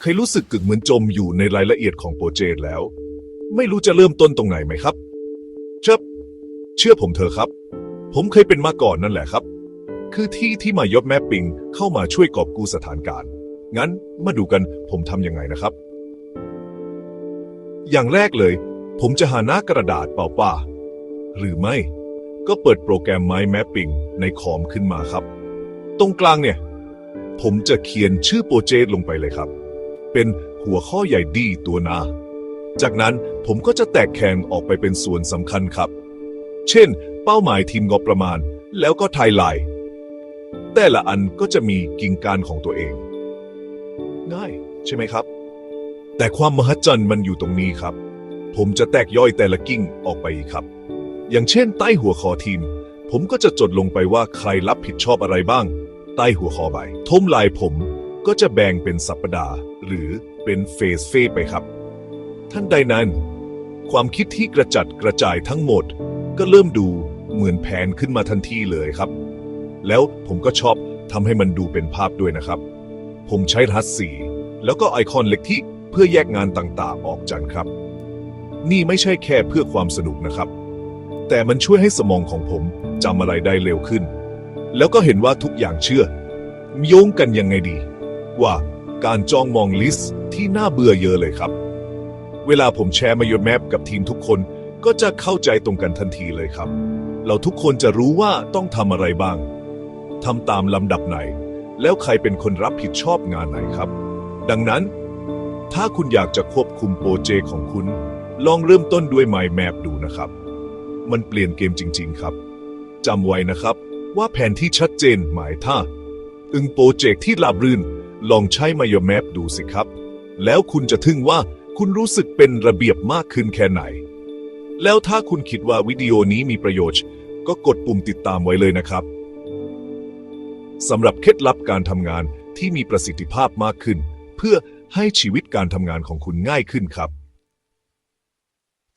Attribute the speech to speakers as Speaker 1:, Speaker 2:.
Speaker 1: เคยรู้สึกกึกเหมือนจมอยู่ในรายละเอียดของโปรเจกต์แล้ว ไม่รู้จะเริ่มต้นตรงไหนไหมครับ เชื่อเชื่อผมเถอะครับ ผมเคยเป็นมาก่อนนั่นแหละครับ คือที่ที่มายบแมปปิ้งเข้ามาช่วยกอบกู้สถานการณ์ งั้นมาดูกันผมทำยังไงนะครับ อย่างแรกเลย ผมจะหาหน้ากระดาษเปล่าๆหรือไม่ ก็เปิดโปรแกรม Mind Mapping ในคอมขึ้นมาครับ ตรงกลางเนี่ย ผมจะเขียนชื่อโปรเจกต์ลงไปเลยครับ เป็นหัวข้อใหญ่ดีตัวนา จากนั้นผมก็จะแตกแขนออกไปเป็นส่วนสำคัญครับ เช่น เป้าหมายทีมงบประมาณ แล้วก็ไทยไลน์แต่ละอันก็จะมีกิ่งการของตัวเอง ง่าย ใช่ไหมครับ แต่ความมหัศจรรย์มันอยู่ตรงนี้ครับ ผมจะแตกย่อยแต่ละกิ่งออกไปครับ อย่างเช่น ใต้หัวข้อทีม ผมก็จะจดลงไปว่าใครรับผิดชอบอะไรบ้าง ใต้หัวข้อใบทมลายผม ก็จะแบ่งเป็นสัปดาห์ หรือเป็นเฟสเฟสไปครับ ท่านใดนั้น ความคิดที่กระจัดกระจายทั้งหมด ก็เริ่มดูเหมือนแผนขึ้นมาทันทีเลยครับ แล้วผมก็ชอบทำให้มันดูเป็นภาพด้วยนะครับ ผมใช้รหัสสีแล้วก็ไอคอนเล็กที่เพื่อแยกงานต่างๆ ออกจากครับ นี่ไม่ใช่แค่เพื่อความสนุกนะครับ แต่มันช่วยให้สมองของผมจำอะไรได้เร็วขึ้น แล้วก็เห็นว่าทุกอย่างเชื่อมโยงกันยังไงดี ว่าการจ้องมองลิสต์ที่น่าเบื่อเยอะเลยครับ เวลาผมแชร์มาโยนแมปกับทีมทุกคนก็จะเข้าใจตรงกันทันทีเลยครับ เราทุกคนจะรู้ว่าต้องทำอะไรบ้างทำตามลำดับไหน แล้วใครเป็นคนรับผิดชอบงานไหนครับ ดังนั้น ถ้าคุณอยากจะควบคุมโปรเจกต์ของคุณ ลองเริ่มต้นด้วย Mind Map ดูนะครับ มันเปลี่ยนเกมจริง ๆ ครับจำไว้นะครับ ว่าแผนที่ชัดเจนหมายถ้า อึงโปรเจกต์ที่ราบรื่น ลองใช้ My Your Map ดูสิครับ แล้วคุณจะทึ่งว่าคุณรู้สึกเป็นระเบียบมากขึ้นแค่ไหน แล้วถ้าคุณคิดว่าวิดีโอนี้มีประโยชน์ ก็กดปุ่มติดตามไว้เลยนะครับสำหรับเคล็ดลับการทำงานที่มีประสิทธิภาพมากขึ้น เพื่อให้ชีวิตการทำงานของคุณง่ายขึ้นครับ